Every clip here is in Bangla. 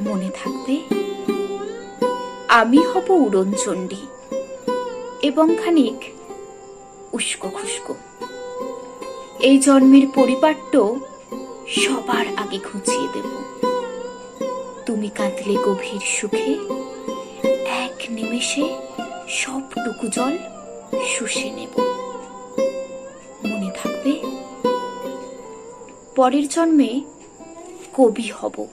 মনে থাকবে? আমি হব উড়নচণ্ডী এবং খানিক উস্কো খুস্কো। এই জন্মের পরিপাট্য সবার আগে ঘুচিয়ে দেব। তুমি কাঁদলে গভীর সুখে, এক নিমেষে সবটুকু জল শুষে নেব। মনে থাকবে, পরের জন্মে কবি হব।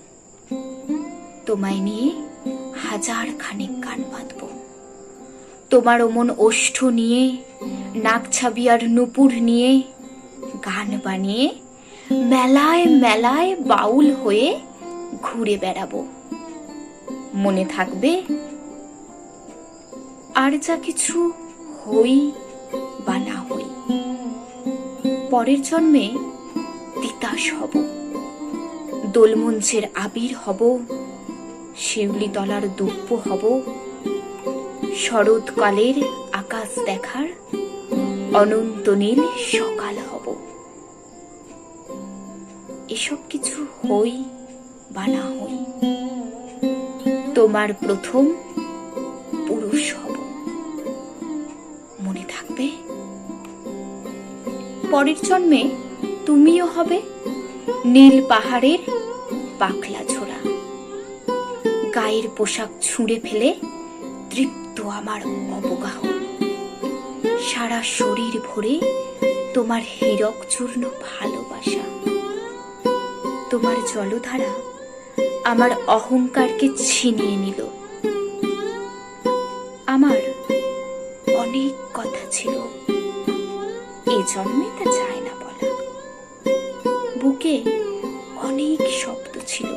তোমায় নিয়ে হাজার খানিক গান বাঁধব। তোমার অমন ওষ্ঠ নিয়ে, নাক ছাবি আর নুপুর নিয়ে, গান বানিয়ে মেলায় মেলায় বাউল হয়ে ঘুরে বেড়াবো। মনে থাকবে, আর যা কিছু হই বা না হই। পরের জন্মে তিতাস হব, দোলমঞ্চের আবির হব শিউলি তলার দুপ্প হব। শরৎকালের আকাশ দেখার অনন্ত নীল সকাল হব। এসব কিছু হই বা না হই, তোমার প্রথম পুরুষ হব। মনে থাকবে? পরের জন্মে তুমিও হবে নীল পাহাড়ের পাখলা গায়ের পোশাক ছুঁড়ে ফেলে তৃপ্ত আমার অবগাহ। সারা শরীর ভরে তোমার হীরক চূর্ণ ভালোবাসা। তোমার জলধারা আমার অহংকারকে ছিনিয়ে নিল। আমার অনেক কথা ছিল। এ জন্মে তা চায় না বলা। বুকে অনেক শব্দ ছিল।